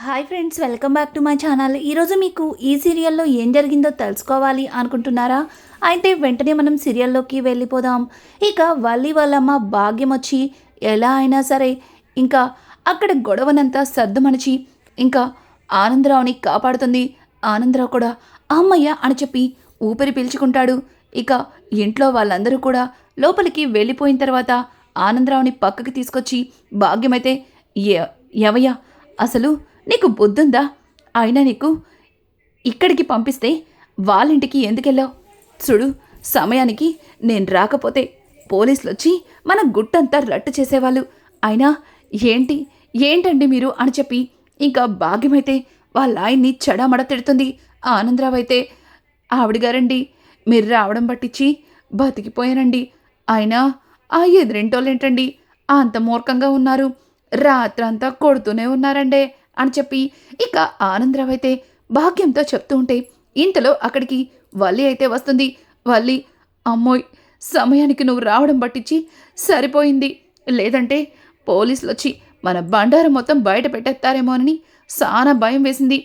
Hi friends welcome back to my channel ఈరోజు మీకు ఈ సీరియల్లో ఏం జరిగిందో తెలుసుకోవాలి అనుకుంటున్నారా? అయితే వెంటనే మనం సీరియల్లోకి వెళ్ళిపోదాం. ఇక వల్లి వాళ్ళమ్మ భాగ్యం వచ్చి ఎలా అయినా సరే ఇంకా అక్కడ గొడవనంతా సర్దుమణిచి ఇంకా ఆనందరావుని కాపాడుతుంది. ఆనందరావు కూడా అమ్మయ్య అని చెప్పి ఊపిరి పీల్చుకుంటాడు. ఇక ఇంట్లో వాళ్ళందరూ కూడా లోపలికి వెళ్ళిపోయిన తర్వాత ఆనందరావుని పక్కకి తీసుకొచ్చి భాగ్యమైతే "ఎ- ఎవయ్యా అసలు నీకు బుద్ధుందా? అయినా నీకు ఇక్కడికి పంపిస్తే వాళ్ళింటికి ఎందుకెళ్ళావు? చూడు సమయానికి నేను రాకపోతే పోలీసులు వచ్చి మన గుట్టంతా రట్టు చేసేవాళ్ళు. అయినా ఏంటి ఏంటండి మీరు అని చెప్పి ఇంకా భాగ్యమైతే వాళ్ళ ఆయన్ని చెడామడ తిడుతుంది. ఆనందరావు అయితే ఆవిడ గారండి మీరు రావడం పట్టించి బతికిపోయానండి. అయినా ఆ ఎదురింటోళ్ళేంటండి? అంత మూర్ఖంగా ఉన్నారు. రాత్రంతా కొడుతూనే ఉన్నారండే. అని చెప్పి ఇక ఆనందరావు అయితే భాగ్యంతో చెప్తూ ఉంటే ఇంతలో అక్కడికి వల్లి అయితే వస్తుంది. వల్లి అమ్మోయ్ సమయానికి నువ్వు రావడం పట్టించి సరిపోయింది. లేదంటే పోలీసులు వచ్చి మన బండారం మొత్తం బయట పెట్టేస్తారేమోనని చాలా భయం వేసింది.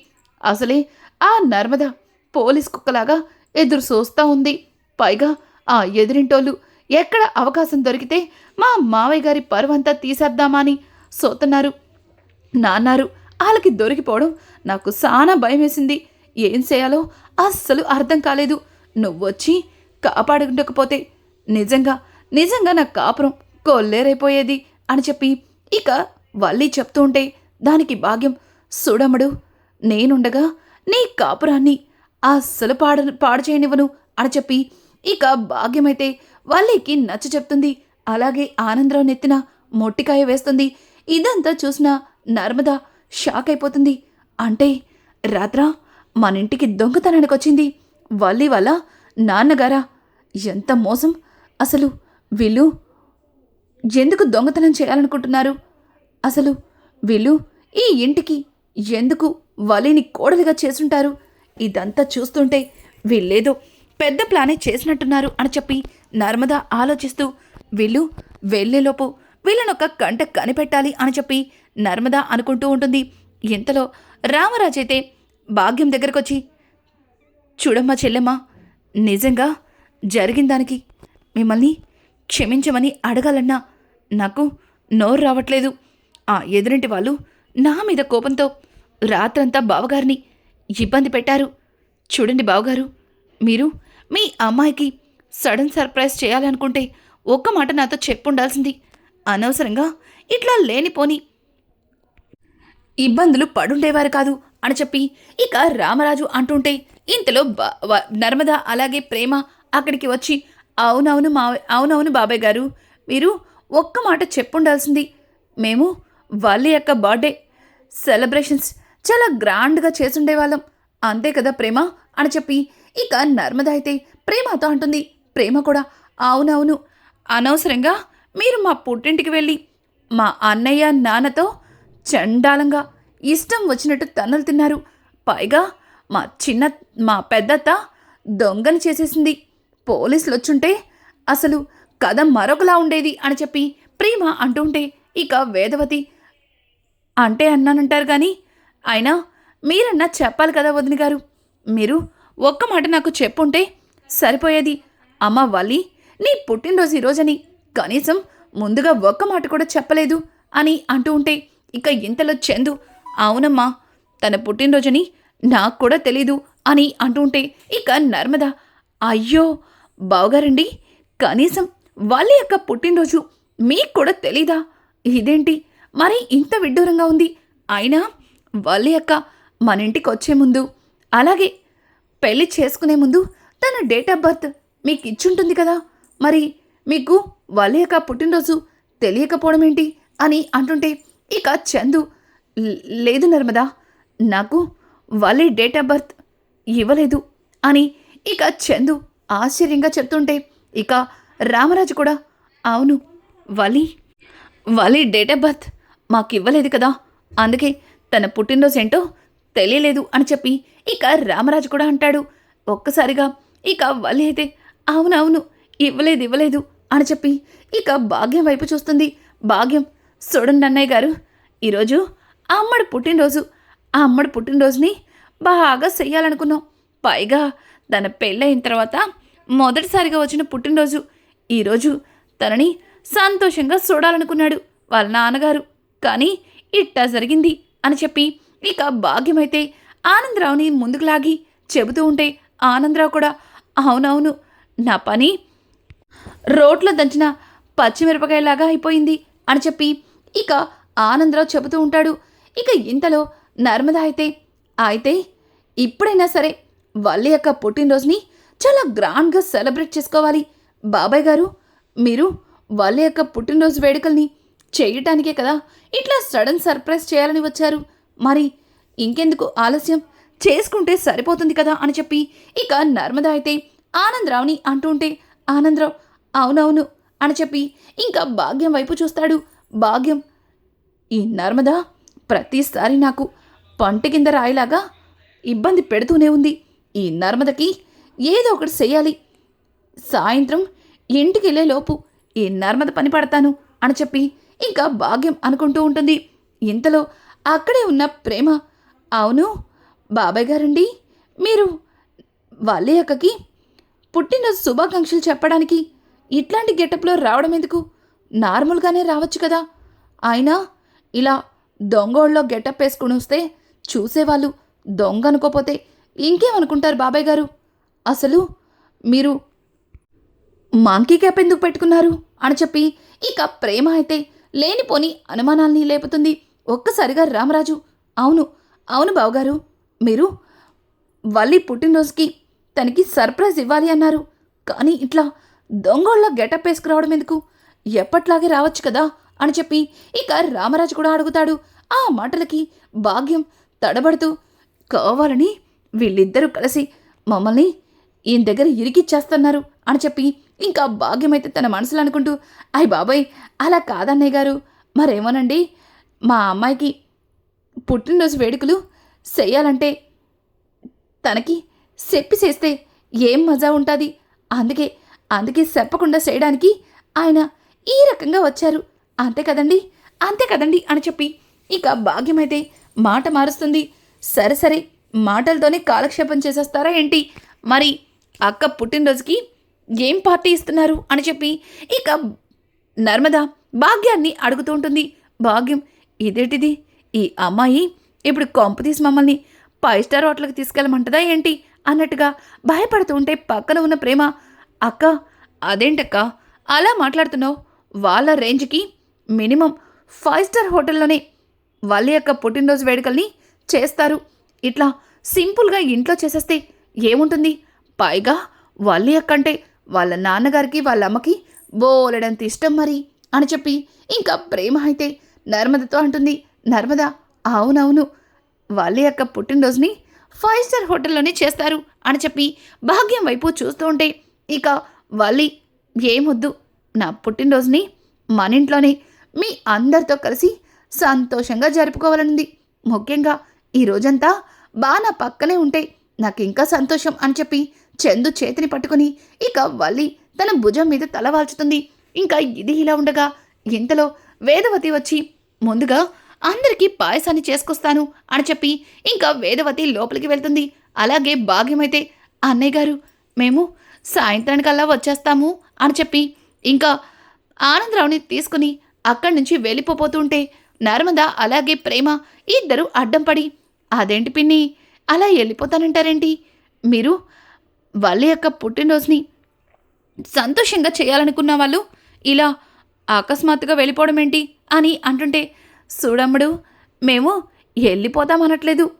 అసలే ఆ నర్మద పోలీస్ కుక్కలాగా ఎదురు చూస్తూ ఉంది. పైగా ఆ ఎదురింటోళ్ళు ఎక్కడ అవకాశం దొరికితే మా మావయ్య గారి పరువంతా తీసేద్దామా అని సోతున్నారు. నాన్నారు. వాళ్ళకి దొరికిపోవడం నాకు చాలా భయం వేసింది ఏం చేయాలో అస్సలు అర్థం కాలేదు. నువ్వొచ్చి కాపాడుకుండకపోతే నిజంగా నిజంగా నా కాపురం కొల్లేరైపోయేది అని చెప్పి ఇక వల్లి చెప్తూ ఉంటే దానికి భాగ్యం సుడముడు నేనుండగా నీ కాపురాన్ని అస్సలు పాడ పాడు చేయనివ్వను అని చెప్పి ఇక భాగ్యమైతే వల్లికి నచ్చ చెప్తుంది. అలాగే ఆనందరావు నెత్తిన మొట్టికాయ వేస్తుంది. ఇదంతా చూసిన నర్మదా షాక్ అయిపోతుంది. అంటే రాత్ర మన ఇంటికి దొంగతనానికి వచ్చింది. వల్లి వల్ల నాన్నగారా? ఎంత మోసం. అసలు వీళ్ళు ఎందుకు దొంగతనం చేయాలనుకుంటున్నారు? అసలు వీళ్ళు ఈ ఇంటికి ఎందుకు వలిని కోడలిగా చేసుంటారు? ఇదంతా చూస్తుంటే వీళ్ళేదో పెద్ద ప్లానే చేసినట్టున్నారు అని చెప్పి నర్మద ఆలోచిస్తూ వీళ్ళు వెళ్ళేలోపు వీళ్ళనొక కంట కనిపెట్టాలి అని చెప్పి నర్మదా అనుకుంటూ ఉంటుంది. ఇంతలో రామరాజు అయితే భాగ్యం దగ్గరకొచ్చి చూడమ్మా చెల్లెమ్మా నిజంగా జరిగిన దానికి మిమ్మల్ని క్షమించమని అడగాలన్నా నాకు నోరు రావట్లేదు. ఆ ఎదురింటి వాళ్ళు నా మీద కోపంతో రాత్రంతా బావగారిని ఇబ్బంది పెట్టారు. చూడండి బావగారు మీరు మీ అమ్మాయికి సడన్ సర్ప్రైజ్ చేయాలనుకుంటే ఒక్క మాట నాతో చెప్పుండాల్సింది. అనవసరంగా ఇట్లా లేనిపోని ఇబ్బందులు పడుండేవారు కాదు అని చెప్పి ఇక రామరాజు అంటుంటే ఇంతలో నర్మద అలాగే ప్రేమ అక్కడికి వచ్చి అవునవును మా అవునవును బాబాయ్ గారు మీరు ఒక్క మాట చెప్పుండాల్సింది. మేము వాళ్ళ యొక్క బర్త్డే సెలబ్రేషన్స్ చాలా గ్రాండ్గా చేసుండేవాళ్ళం. అంతే కదా ప్రేమ? అని చెప్పి ఇక నర్మద అయితే ప్రేమతో అంటుంది. ప్రేమ కూడా? అవునవును. అనవసరంగా మీరు మా పుట్టింటికి వెళ్ళి మా అన్నయ్య నాన్నతో చండాలంగా. ఇష్టం వచ్చినట్టు తన్నులు తిన్నారు. పైగా మా చిన్న మా పెద్దత్త దొంగని చేసేసింది. పోలీసులు వచ్చుంటే అసలు కథ మరొకలా ఉండేది అని చెప్పి ప్రేమ అంటుంటే ఇక వేదవతి అంటే అన్నానంటారు కానీ అయినా మీరన్నా చెప్పాలి కదా వదిన గారు. మీరు ఒక్క మాట నాకు చెప్పుంటే సరిపోయేది. అమ్మ వల్లి నీ పుట్టినరోజు ఈరోజని కనీసం ముందుగా ఒక్క మాట కూడా చెప్పలేదు అని అంటూ ఉంటే ఇక ఇంతలో చందు అవునమ్మా తన పుట్టినరోజుని నాకు కూడా తెలీదు అని అంటుంటే ఇక నర్మద అయ్యో బావగారండి కనీసం వాళ్ళ యొక్క పుట్టినరోజు మీకు కూడా తెలీదా? ఇదేంటి? మరి ఇంత విడ్డూరంగా ఉంది. అయినా వాళ్ళ యొక్క మన ఇంటికి వచ్చే ముందు అలాగే పెళ్ళి చేసుకునే ముందు తన డేట్ ఆఫ్ బర్త్ మీకు ఇచ్చుంటుంది కదా? మరి మీకు వాళ్ళ యొక్క పుట్టినరోజు తెలియకపోవడం ఏంటి? అని అంటుంటే ఇక చందు లేదు నర్మదా నాకు వాళ్ళే డేట్ ఆఫ్ బర్త్ ఇవ్వలేదు అని ఇక చందు ఆశ్చర్యంగా చెప్తుంటే ఇక రామరాజు కూడా అవును వలి వలి డేట్ ఆఫ్ బర్త్ మాకు ఇవ్వలేదు కదా అందుకే తన పుట్టినరోజు ఏంటో తెలియలేదు అని చెప్పి ఇక రామరాజు కూడా అంటాడు. ఒక్కసారిగా ఇక వలి అయితే అవునవును ఇవ్వలేదు ఇవ్వలేదు అని చెప్పి ఇక భాగ్యం వైపు చూస్తుంది. భాగ్యం చూడండి అన్నయ్య గారు. ఈరోజు ఆ అమ్మడి పుట్టినరోజు. ఆ అమ్మడి పుట్టినరోజుని బాగా చెయ్యాలనుకున్నాం పైగా తన పెళ్ళయిన తర్వాత మొదటిసారిగా వచ్చిన పుట్టినరోజు. ఈరోజు తనని సంతోషంగా చూడాలనుకున్నాడు వాళ్ళ నాన్నగారు. కానీ ఇట్టా జరిగింది అని చెప్పి ఇక భాగ్యమైతే ఆనందరావుని ముందుకు లాగి చెబుతూ ఉంటే ఆనందరావు కూడా అవునవును నా పని రోడ్లో దంచిన పచ్చిమిరపకాయలాగా అయిపోయింది అని చెప్పి ఇక ఆనందరావు చెబుతూ ఉంటాడు. ఇక ఇంతలో నర్మద అయితే అయితే ఇప్పుడైనా సరే వల్లి యొక్క పుట్టినరోజుని చాలా గ్రాండ్గా సెలబ్రేట్ చేసుకోవాలి. బాబాయ్ గారు మీరు వల్లి యొక్క పుట్టినరోజు వేడుకల్ని చేయటానికే కదా ఇట్లా సడన్ సర్ప్రైజ్ చేయాలని వచ్చారు. మరి ఇంకెందుకు ఆలస్యం? చేసుకుంటే సరిపోతుంది కదా అని చెప్పి ఇక నర్మద అయితే ఆనందరావుని అంటూ ఉంటే ఆనందరావు అవునవును అని చెప్పి ఇంకా భాగ్యం వైపు చూస్తాడు. భాగ్యం. ఈ నర్మదా ప్రతిసారి నాకు పంట కింద రాయిలాగా ఇబ్బంది పెడుతూనే ఉంది. ఈ నర్మదకి ఏదో ఒకటి చేయాలి సాయంత్రం ఇంటికి లోపు ఈ నర్మద పని పడతాను అని చెప్పి ఇంకా భాగ్యం అనుకుంటూ ఉంటుంది. ఇంతలో అక్కడే ఉన్న ప్రేమ అవును బాబాయ్ గారండి మీరు వాళ్ళ అక్కకి పుట్టిన శుభాకాంక్షలు చెప్పడానికి ఇట్లాంటి గెటప్లో రావడం ఎందుకు? నార్మల్గానే రావచ్చు కదా. అయినా ఇలా దొంగోళ్ళలో గెటప్ వేసుకుని వస్తే చూసేవాళ్ళు దొంగ అనుకోపోతే ఇంకేమనుకుంటారు బాబాయ్ గారు? అసలు మీరు మాంకీ క్యాప్ ఎందుకు పెట్టుకున్నారు? అని చెప్పి ఇక ప్రేమ అయితే లేనిపోని అనుమానాల్ని లేపుతుంది ఒక్కసారిగా రామరాజు. అవును అవును బావగారు మీరు వల్లి పుట్టినరోజుకి తనకి సర్ప్రైజ్ ఇవ్వాలి అన్నారు. కానీ ఇట్లా దొంగోళ్ళ గెటప్ వేసుకురావడం ఎందుకు? ఎప్పట్లాగే రావచ్చు కదా అని చెప్పి ఇక రామరాజు కూడా అడుగుతాడు. ఆ మాటలకి భాగ్యం తడబడుతూ కావాలని వీళ్ళిద్దరూ కలిసి మమ్మల్ని ఈయన దగ్గర ఇరికిచ్చేస్తున్నారు అని చెప్పి ఇంకా భాగ్యమైతే తన మనసులో అనుకుంటూ అయ్య బాబాయ్ అలా కాదన్నయ్య గారు. మరేమోనండి మా అమ్మాయికి పుట్టినరోజు వేడుకలు చేయాలంటే తనకి చెప్పి చేస్తే ఏం మజా ఉంటుంది. అందుకే అందుకే చెప్పకుండా చేయడానికి ఆయన ఈ రకంగా వచ్చారు. అంతే కదండి? అంతే కదండి? అని చెప్పి ఇక భాగ్యమైతే మాట మారుస్తుంది. సరే సరే మాటలతోనే కాలక్షేపం చేసేస్తారా ఏంటి? మరి అక్క పుట్టినరోజుకి ఏం పార్టీ ఇస్తున్నారు? అని చెప్పి ఇక నర్మద భాగ్యాన్ని అడుగుతూ ఉంటుంది. భాగ్యం ఇదేంటిది? ఈ అమ్మాయి ఇప్పుడు కొంపు తీసి మమ్మల్ని ఫైవ్ స్టార్ హోటల్కి తీసుకెళ్ళమంటదా ఏంటి? అన్నట్టుగా భయపడుతూ ఉంటే పక్కన ఉన్న ప్రేమ అక్క అదేంటక్క అలా మాట్లాడుతున్నావు? వాళ్ళ రేంజ్కి మినిమం ఫైవ్ స్టార్ హోటల్లోనే వాళ్ళ యొక్క పుట్టినరోజు వేడుకల్ని చేస్తారు. ఇట్లా సింపుల్గా ఇంట్లో చేసేస్తే ఏముంటుంది? పైగా వాళ్ళ యొక్క అంటే వాళ్ళ నాన్నగారికి వాళ్ళ అమ్మకి బోలెడంత ఇష్టం మరి అని చెప్పి ఇంకా ప్రేమ అయితే నర్మదతో అంటుంది. నర్మద అవునవును వాళ్ళ యొక్క పుట్టినరోజుని ఫైవ్ స్టార్ హోటల్లోనే చేస్తారు అని చెప్పి భాగ్యం వైపు చూస్తూ ఉంటే ఇక వాళ్ళి ఏమొద్దు నా పుట్టినరోజుని మన ఇంట్లోనే మీ అందరితో కలిసి సంతోషంగా జరుపుకోవాలనుంది. ముఖ్యంగా ఈ రోజంతా బాగా నా పక్కనే ఉంటే నాకు ఇంకా సంతోషం అని చెప్పి చందు చేతిని పట్టుకుని ఇక వల్లి తన భుజం మీద తల వాల్చుతుంది. ఇంకా ఇది ఇలా ఉండగా ఇంతలో వేదవతి వచ్చి ముందుగా అందరికీ పాయసాన్ని చేసుకొస్తాను అని చెప్పి ఇంకా వేదవతి లోపలికి వెళ్తుంది. అలాగే భాగ్యమైతే అన్నయ్య గారు మేము సాయంత్రానికల్లా వచ్చేస్తాము అని చెప్పి ఇంకా ఆనందరావుని తీసుకుని అక్కడి నుంచి వెళ్ళిపోతుంటే నర్మద అలాగే ప్రేమ ఇద్దరు అడ్డం పడి అదేంటి పిన్ని? అలా వెళ్ళిపోతానంటారేంటి? మీరు వాళ్ళ యొక్క పుట్టినరోజుని సంతోషంగా చేయాలనుకున్న వాళ్ళు ఇలా అకస్మాత్తుగా వెళ్ళిపోవడం ఏంటి అని అంటుంటే చూడమ్ముడు మేము వెళ్ళిపోతామనట్లేదు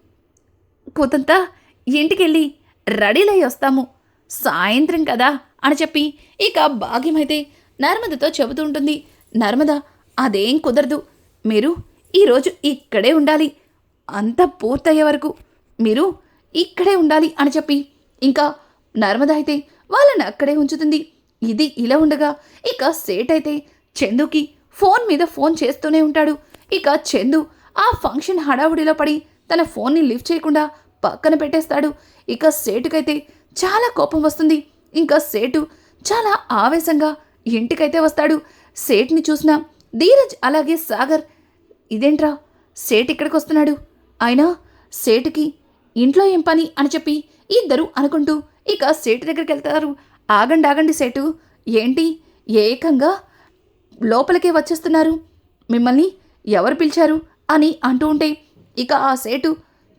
కూతంత ఇంటికెళ్ళి రెడీలై వస్తాము. సాయంత్రం కదా అని చెప్పి ఇక భాగ్యమైతే నర్మదతో చెబుతూ ఉంటుంది. నర్మద అదేం కుదరదు. మీరు ఈరోజు ఇక్కడే ఉండాలి. అంత పూర్తయ్యే వరకు మీరు ఇక్కడే ఉండాలి అని చెప్పి ఇంకా నర్మద అయితే వాళ్ళని అక్కడే ఉంచుతుంది. ఇది ఇలా ఉండగా ఇక సేట్ అయితే చందుకి ఫోన్ మీద ఫోన్ చేస్తూనే ఉంటాడు. ఇక చందు ఆ ఫంక్షన్ హడావుడిలో పడి తన ఫోన్ని లిఫ్ట్ చేయకుండా పక్కన పెట్టేస్తాడు. ఇక సేటుకైతే చాలా కోపం వస్తుంది. ఇంకా సేటు చాలా ఆవేశంగా ఇంటికైతే వస్తాడు. సేట్ని చూసిన ధీరజ్ అలాగే సాగర్ ఇదేంట్రా? సేట్ ఇక్కడికి వస్తున్నాడు అయినా సేటుకి ఇంట్లో ఏం పని? అని చెప్పి ఇద్దరు అనుకుంటూ ఇక సేటు దగ్గరికి వెళ్తారు. ఆగండి ఆగండి సేటు. ఏంటి? ఏకంగా లోపలికే వచ్చేస్తున్నారు. మిమ్మల్ని ఎవరు పిలిచారు? అని అంటూ ఉంటే ఇక ఆ సేటు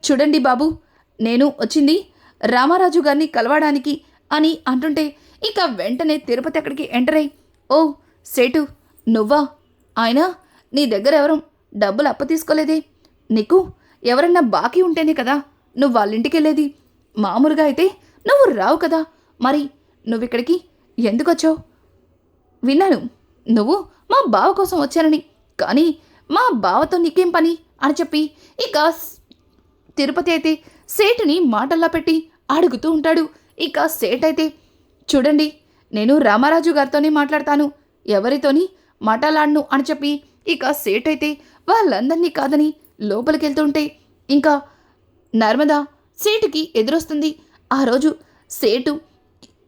చూడండి బాబు నేను వచ్చింది రామారాజు గారిని కలవడానికి అని అంటుంటే ఇక వెంటనే తిరుపతి అక్కడికి ఎంటర్ అయ్యి ఓ సేటు నువ్వా? ఆయన నీ దగ్గర ఎవరు? డబ్బులు అప్పు తీసుకోలేదే. నీకు ఎవరన్నా బాకీ ఉంటేనే కదా నువ్వు వాళ్ళింటికి వెళ్ళేది మామూలుగా అయితే నువ్వు రావు కదా. మరి నువ్విక్కడికి ఎందుకు వచ్చావు విన్నాను. నువ్వు మా బావ కోసం వచ్చానని. కానీ మా బావతో నీకేం పని? అని చెప్పి ఇక తిరుపతి అయితే సేటుని మాటల్లా పెట్టి అడుగుతూ ఉంటాడు. ఇక సేట్ అయితే చూడండి నేను రామారాజు గారితోనే మాట్లాడతాను. ఎవరితోని మాటలాడను అని చెప్పి ఇక సేట్ అయితే వాళ్ళందరినీ కాదని లోపలికి వెళ్తుంటే ఇంకా నర్మదా సేటుకి ఎదురొస్తుంది. ఆ రోజు సేటు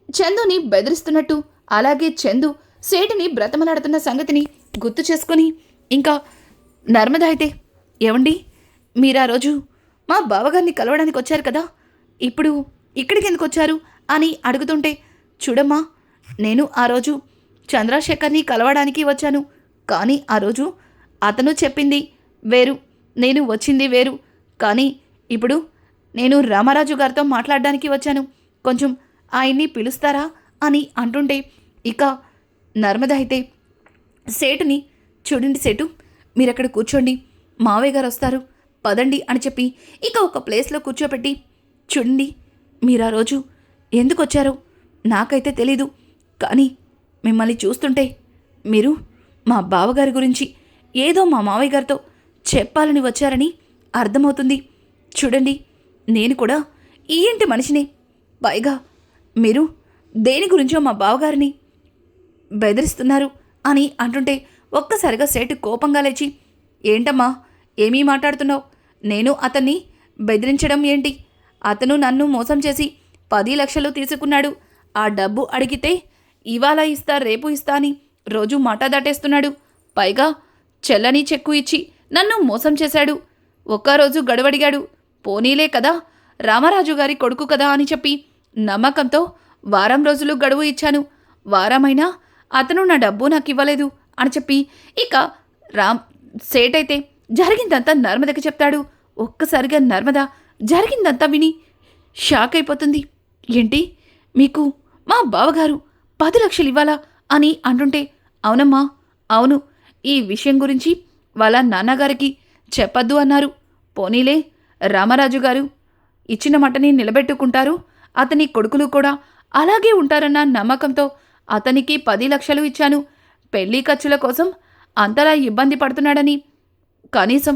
చందుని బెదిరిస్తున్నట్టు అలాగే చందు సేటుని బ్రతమలాడుతున్న సంగతిని గుర్తు చేసుకొని ఇంకా నర్మద అయితే ఏమండి మీరు ఆ రోజు మా బావగారిని కలవడానికి వచ్చారు కదా. ఇప్పుడు ఇక్కడికి ఎందుకు వచ్చారు? అని అడుగుతుంటే చూడమ్మా నేను ఆ రోజు చంద్రశేఖర్ని కలవడానికి వచ్చాను. కానీ ఆ రోజు అతను చెప్పింది వేరు నేను వచ్చింది వేరు. కానీ ఇప్పుడు నేను రామరాజు గారితో మాట్లాడడానికి వచ్చాను. కొంచెం ఆయన్ని పిలుస్తారా? అని అంటుంటే ఇక నర్మద అయితే సేటుని చూడండి సేటు మీరు అక్కడ కూర్చోండి మావయ్య గారు వస్తారు. పదండి అని చెప్పి ఇక ఒక ప్లేస్లో కూర్చోబెట్టి చూడండి మీరు ఆ రోజు ఎందుకు వచ్చారో నాకైతే తెలీదు కానీ మిమ్మల్ని చూస్తుంటే మీరు మా బావగారి గురించి ఏదో మా మావయ్య గారితో చెప్పాలని వచ్చారని అర్థమవుతుంది. చూడండి నేను కూడా ఈ ఇంటి మనిషిని. పైగా మీరు దేని గురించో మా బావగారిని బెదిరిస్తున్నారు అని అంటుంటే ఒక్కసారిగా సేటు కోపంగా లేచి ఏంటమ్మా ఏమీ మాట్లాడుతున్నావు? నేను అతన్ని బెదిరించడం ఏంటి? అతను నన్ను మోసం చేసి పది లక్షలు తీసుకున్నాడు. ఆ డబ్బు అడిగితే ఇవాళ ఇస్తా రేపు ఇస్తా అని రోజు మాట దాటేస్తున్నాడు. పైగా చెల్లని చెక్కు ఇచ్చి నన్ను మోసం చేశాడు. ఒక్కరోజు గడువడిగాడు. పోనీలే కదా రామరాజు గారి కొడుకు కదా అని చెప్పి నమ్మకంతో వారం రోజులు గడువు ఇచ్చాను. వారమైనా అతను నా డబ్బు నాకు ఇవ్వలేదు అని చెప్పి ఇక రామ్ సేట్ అయితే జరిగిందంతా నర్మదకి చెప్తాడు. ఒక్కసారిగా నర్మద జరిగిందంతా విని షాక్ అయిపోతుంది. ఏంటి? మీకు మా బావగారు పది లక్షలు ఇవ్వాలా అని అంటుంటే అవునమ్మా అవును. ఈ విషయం గురించి వాళ్ళ నాన్నగారికి చెప్పద్దు అన్నారు. పోనీలే రామరాజు గారు ఇచ్చిన మటని నిలబెట్టుకుంటారు. అతని కొడుకులు కూడా అలాగే ఉంటారన్న నమ్మకంతో అతనికి పది లక్షలు ఇచ్చాను. పెళ్ళి ఖర్చుల కోసం అంతలా ఇబ్బంది పడుతున్నాడని కనీసం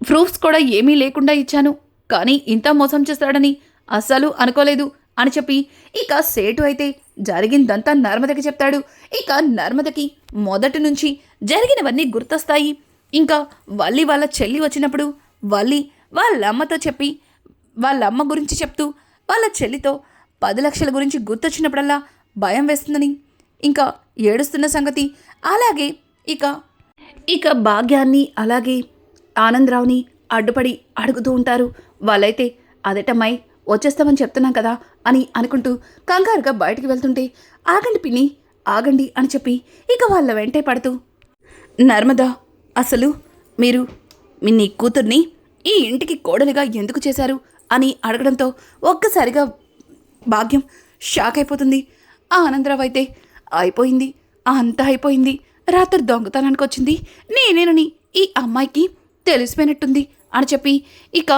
ప్రూఫ్స్ కూడా ఏమీ లేకుండా ఇచ్చాను. కానీ ఇంత మోసం చేస్తాడని అస్సలు అనుకోలేదు అని చెప్పి ఇక సేటు అయితే జరిగిందంతా నర్మదకి చెప్తాడు. ఇక నర్మదకి మొదటి నుంచి జరిగినవన్నీ గుర్తొస్తాయి. ఇంకా వల్లి వాళ్ళ చెల్లి వచ్చినప్పుడు వల్లి వాళ్ళమ్మతో చెప్పి వాళ్ళ అమ్మ గురించి చెప్తూ వాళ్ళ చెల్లితో పది లక్షల గురించి గుర్తొచ్చినప్పుడల్లా భయం వేస్తుందని. ఇంకా ఏడుస్తున్న సంగతి అలాగే ఇక ఇక భాగ్యాన్ని అలాగే ఆనందరావుని అడ్డుపడి అడుగుతూ ఉంటారు. వాళ్ళైతే అదటమై వచ్చేస్తామని చెప్తున్నాం కదా అని అనుకుంటూ కంగారుగా బయటికి వెళ్తుంటే ఆగండి పిన్ని ఆగండి అని చెప్పి ఇక వాళ్ళ వెంటే పడుతూ నర్మదా అసలు మీరు మీ నీ కూతుర్ని ఈ ఇంటికి కోడలిగా ఎందుకు చేశారు? అని అడగడంతో ఒక్కసారిగా భాగ్యం షాక్ అయిపోతుంది. ఆ ఆనందరావు అయితే అయిపోయింది అంతా అయిపోయింది రాత్రి దొంగతనానికి వచ్చింది నేనేనని ఈ అమ్మాయికి తెలిసిపోయినట్టుంది అని చెప్పి ఇక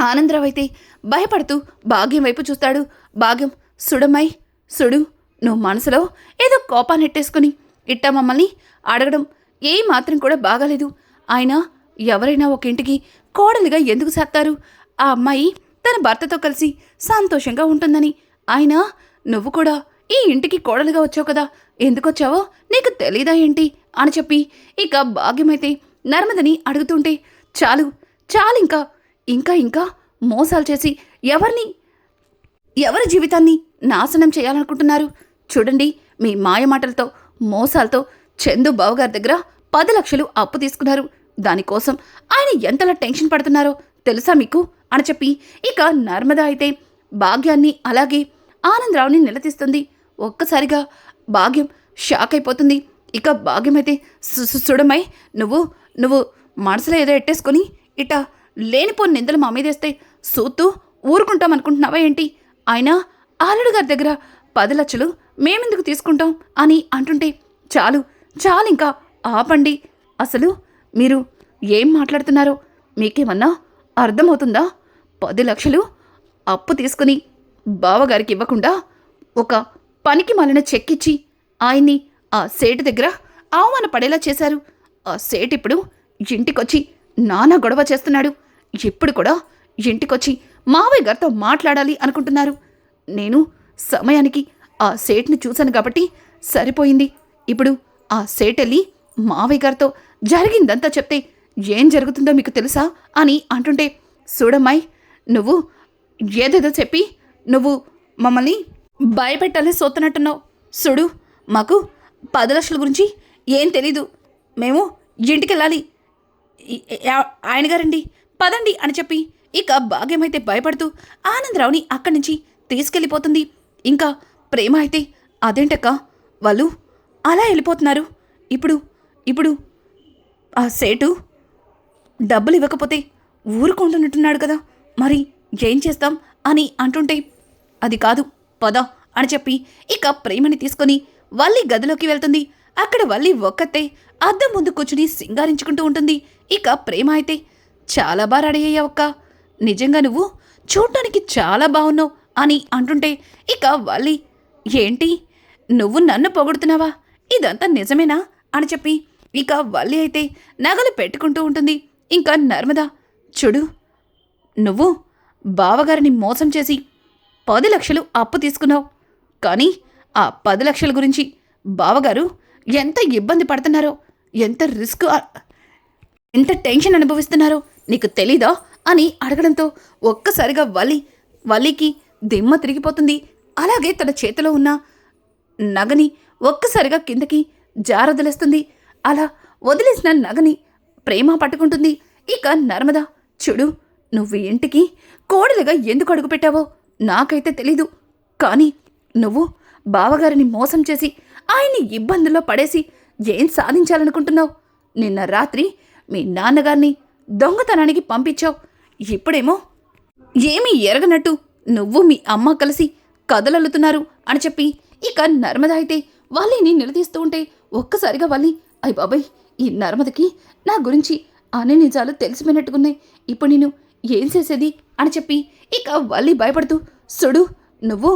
ఆనందరావు అయితే భయపడుతూ భాగ్యం వైపు చూస్తాడు. భాగ్యం సుడమ్మాయి సుడు నువ్వు మనసులో ఏదో కోపాన్ని ఎట్టేసుకుని ఇట్టా మమ్మల్ని అడగడం ఏ మాత్రం కూడా బాగాలేదు. ఆయన ఎవరైనా ఒక ఇంటికి కోడలుగా ఎందుకు చేస్తారు? ఆ అమ్మాయి తన భర్తతో కలిసి సంతోషంగా ఉంటుందని. ఆయన నువ్వు కూడా ఈ ఇంటికి కోడలుగా వచ్చావు కదా. ఎందుకొచ్చావో నీకు తెలీదా ఏంటి? అని చెప్పి ఇక భాగ్యమైతే నర్మదని అడుగుతుంటే చాలు చాలు ఇంకా ఇంకా ఇంకా మోసాలు చేసి ఎవరిని ఎవరి జీవితాన్ని నాశనం చేయాలనుకుంటున్నారు? చూడండి మీ మాయ మాటలతో మోసాలతో చందు బావగారి దగ్గర పది లక్షలు అప్పు తీసుకున్నారు. దానికోసం ఆయన ఎంతలా టెన్షన్ పడుతున్నారో తెలుసా మీకు? అని చెప్పి ఇక నర్మద అయితే భాగ్యాన్ని అలాగే ఆనందరావుని నిలదీస్తుంది. ఒక్కసారిగా భాగ్యం షాక్ అయిపోతుంది. ఇక భాగ్యం అయితే "సు- నువ్వు నువ్వు మనసులో ఏదో ఎట్టేసుకొని ఇట లేనిపోని నిందలు మా మీదేస్తే సూత్తూ ఊరుకుంటాం అనుకుంటున్నావా ఏంటి? అయినా ఆలుడు గారి దగ్గర పది లక్షలు మేమెందుకు తీసుకుంటాం అని అంటుంటే చాలు చాలు ఇంకా ఆపండి. అసలు మీరు ఏం మాట్లాడుతున్నారో మీకేమన్నా అర్థమవుతుందా? పది లక్షలు అప్పు తీసుకుని బావగారికి ఇవ్వకుండా ఒక పనికి మాలిన చెక్కిచ్చి ఆయన్ని ఆ సేటు దగ్గర అవమాన పడేలా చేశారు. ఆ సేటు ఇప్పుడు ఇంటికొచ్చి నానా గొడవ చేస్తున్నాడు. ఇప్పుడు కూడా ఇంటికొచ్చి మావయ్య గారితో మాట్లాడాలి అనుకుంటున్నారు. నేను సమయానికి ఆ సేట్ని చూశాను కాబట్టి సరిపోయింది. ఇప్పుడు ఆ సేట్ వెళ్ళి మావయ్య గారితో జరిగిందంతా చెప్తే ఏం జరుగుతుందో మీకు తెలుసా అని అంటుంటే చూడమ్మాయి నువ్వు ఏదేదో చెప్పి నువ్వు మమ్మల్ని భయపెట్టాలని సోతున్నట్టున్నావు చూడు మాకు పది లక్షల గురించి ఏం తెలీదు. మేము ఇంటికి వెళ్ళాలి ఆయన గారండి. పదండి అని చెప్పి ఇక భాగ్యమైతే భయపడుతూ ఆనందరావుని అక్కడి నుంచి తీసుకెళ్ళిపోతుంది. ఇంకా ప్రేమ అయితే అదేంటక్క? వాళ్ళు అలా వెళ్ళిపోతున్నారు. ఇప్పుడు ఇప్పుడు ఆ సేటు డబ్బులు ఇవ్వకపోతే ఊరుకుంటున్నట్టున్నాడు కదా. మరి ఏం చేస్తాం అని అంటుంటే అది కాదు. పద అని చెప్పి ఇక ప్రేమని తీసుకొని వల్లి గదిలోకి వెళ్తుంది. అక్కడ వల్లి ఒక్కతే అద్దం ముందు కూర్చుని సింగారించుకుంటూ ఉంటుంది. ఇక ప్రేమ అయితే చాలా బాగా రెడీ అయ్యావక్క నిజంగా నువ్వు చూడటానికి చాలా బాగున్నావు అని అంటుంటే ఇక వల్లి ఏంటి? నువ్వు నన్ను పొగుడుతున్నావా? ఇదంతా నిజమేనా? అని చెప్పి ఇక వల్లి అయితే నగలు పెట్టుకుంటూ ఉంటుంది. ఇంకా నర్మదా చూడు నువ్వు బావగారిని మోసం చేసి పది లక్షలు అప్పు తీసుకున్నావు. కానీ ఆ పది లక్షల గురించి బావగారు ఎంత ఇబ్బంది పడుతున్నారో ఎంత రిస్క్ ఎంత టెన్షన్ అనుభవిస్తున్నారో నీకు తెలీదా అని అడగడంతో ఒక్కసారిగా వలి వలికి దిమ్మ తిరిగిపోతుంది. అలాగే తన చేతిలో ఉన్న నగని ఒక్కసారిగా కిందకి జారొదిలేస్తుంది. అలా వదిలేసిన నగని ప్రేమ పట్టుకుంటుంది. ఇక నర్మదా చూడు నువ్వు ఇంటికి కోడలుగా ఎందుకు అడుగుపెట్టావో నాకైతే తెలీదు. కానీ నువ్వు బావగారిని మోసం చేసి ఆయన్ని ఇబ్బందుల్లో పడేసి ఏం సాధించాలనుకుంటున్నావు? నిన్న రాత్రి మీ నాన్నగారిని దొంగతనానికి పంపించావు. ఇప్పుడేమో ఏమీ ఎరగనట్టు నువ్వు మీ అమ్మ కలిసి కదలలుతున్నారు అని చెప్పి ఇక నర్మద అయితే వాళ్ళని నిలదీస్తూ ఉంటే ఒక్కసారిగా వాళ్ళని అయ్య బాబాయ్ ఈ నర్మదకి నా గురించి అన్ని నిజాలు తెలిసిపోయినట్టుకున్నాయి ఇప్పుడు నేను ఏం చేసేది? అని చెప్పి ఇక వల్లి భయపడుతూ సుడు నువ్వు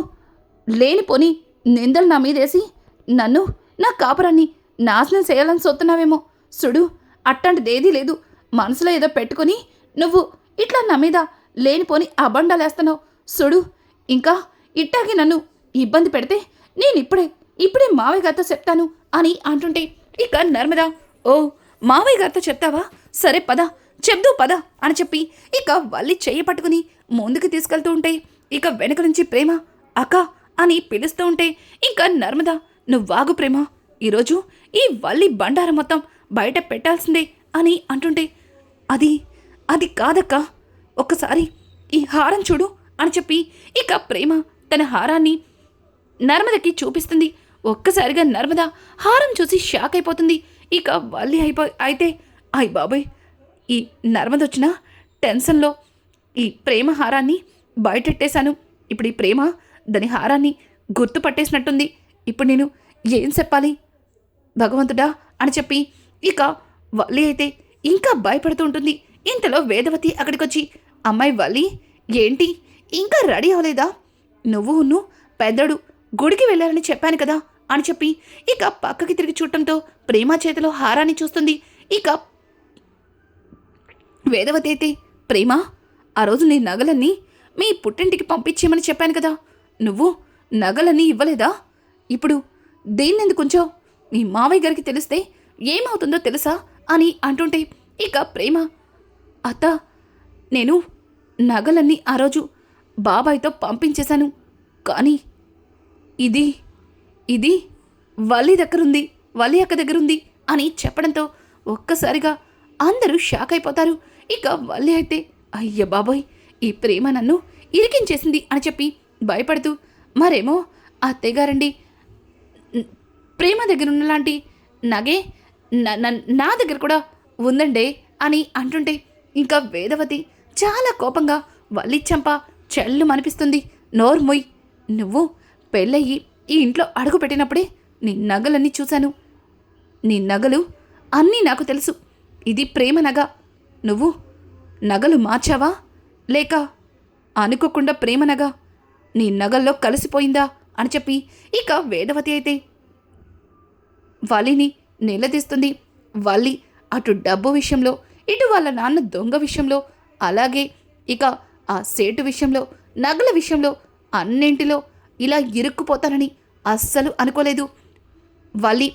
లేనిపోని నిందలు నా మీదేసి నన్ను నా కాపురాన్ని నాశనం చేయాలని చూస్తున్నావేమో సుడు అట్లాంటిదేదీ లేదు. మనసులో ఏదో పెట్టుకొని నువ్వు ఇట్లా నా మీద లేనిపోని అబండాలేస్తున్నావు సుడు ఇంకా ఇట్టాకి నన్ను ఇబ్బంది పెడితే నేను ఇప్పుడే ఇప్పుడే మావయ్య గారితో చెప్తాను అని అంటుంటే ఇక నర్మదా ఓ మావయ్య గారితో చెప్తావా? సరే పద. చెప్దు పద అని చెప్పి ఇక వల్లి చెయ్యి పట్టుకుని ముందుకు తీసుకెళ్తూ ఉంటే ఇక వెనక నుంచి ప్రేమ అక్క అని పిలుస్తూ ఉంటే ఇంకా నర్మదా నువ్వాగు ప్రేమ ఈరోజు ఈ వల్లి బండారం మొత్తం బయట పెట్టాల్సిందే అని అంటుంటే అది అది కాదక్క ఒక్కసారి ఈ హారం చూడు అని చెప్పి ఇక ప్రేమ తన హారాన్ని నర్మదకి చూపిస్తుంది. ఒక్కసారిగా నర్మద హారం చూసి షాక్ అయిపోతుంది. ఇక వల్లి అయిపో అయితే అయ్ బాబాయ్ ఈ నర్మద వచ్చిన టెన్షన్లో ఈ ప్రేమ హారాన్ని బయటెట్టేశాను. ఇప్పుడు ఈ ప్రేమ దాని హారాన్ని గుర్తుపట్టేసినట్టుంది. ఇప్పుడు నేను ఏం చెప్పాలి? భగవంతుడా అని చెప్పి ఇక వల్లి అయితే ఇంకా భయపడుతూ ఉంటుంది. ఇంతలో వేదవతి అక్కడికి వచ్చి అమ్మాయి వల్లి ఏంటి? ఇంకా రెడీ అవ్వలేదా? నువ్వు ఉన్ను పెద్దడు గుడికి వెళ్ళాలని చెప్పాను కదా అని చెప్పి ఇక పక్కకి తిరిగి చూడటంతో ప్రేమ చేతిలో హారాన్ని చూస్తుంది. ఇక వేదవతి అయితే ప్రేమ ఆ రోజు నీ నగలన్నీ మీ పుట్టింటికి పంపించేయమని చెప్పాను కదా. నువ్వు నగలన్నీ ఇవ్వలేదా? ఇప్పుడు దేన్నెందుకు కొంచెం మీ మావయ్య గారికి తెలిస్తే ఏమవుతుందో తెలుసా అని అంటుంటే ఇక ప్రేమ. అత్త నేను నగలన్నీ ఆ రోజు బాబాయ్తో పంపించేశాను. కానీ ఇది ఇది వల్లి దగ్గరుంది వల్లి అక్క దగ్గరుంది అని చెప్పడంతో ఒక్కసారిగా అందరూ షాక్ అయిపోతారు. ఇక వల్లి అయితే అయ్య బాబోయ్ ఈ ప్రేమ నన్ను ఇరికించేసింది అని చెప్పి భయపడుతూ మరేమో అత్తయ్యగారండి ప్రేమ దగ్గర ఉన్నలాంటి నగే నా దగ్గర కూడా ఉందండే అని అంటుంటే ఇంకా వేదవతి చాలా కోపంగా వల్లి చెల్లు మనిపిస్తుంది నోర్మొయ్ నువ్వు పెళ్ళయ్యి ఈ ఇంట్లో అడుగు పెట్టినప్పుడే నీ నగలన్నీ చూశాను. నీ నగలు అన్నీ నాకు తెలుసు. ఇది ప్రేమ నగ. నువ్వు నగలు మార్చావా? లేక అనుకోకుండా ప్రేమ నగ? నీ నగల్లో కలిసిపోయిందా? అని చెప్పి ఇక వేదవతి అయితే వలిని నిలదీస్తుంది. వల్లి అటు డబ్బు విషయంలో ఇటు వాళ్ళ నాన్న దొంగ విషయంలో అలాగే ఇక ఆ సేటు విషయంలో నగల విషయంలో అన్నింటిలో ఇలా ఇరుక్కుపోతానని అస్సలు అనుకోలేదు. వల్లి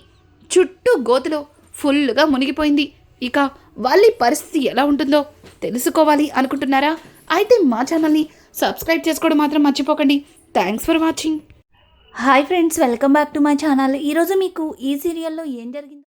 చుట్టూ గోతులో ఫుల్గా మునిగిపోయింది. ఇక వాళ్ళ పరిస్థితి ఎలా ఉంటుందో తెలుసుకోవాలి అనుకుంటున్నారా? అయితే మా ఛానల్ని సబ్స్క్రైబ్ చేసుకోవడం మాత్రం మర్చిపోకండి. Thanks for watching hi friends welcome back to my channel ఈరోజు మీకు ఈ సీరియల్లో ఏం జరిగింది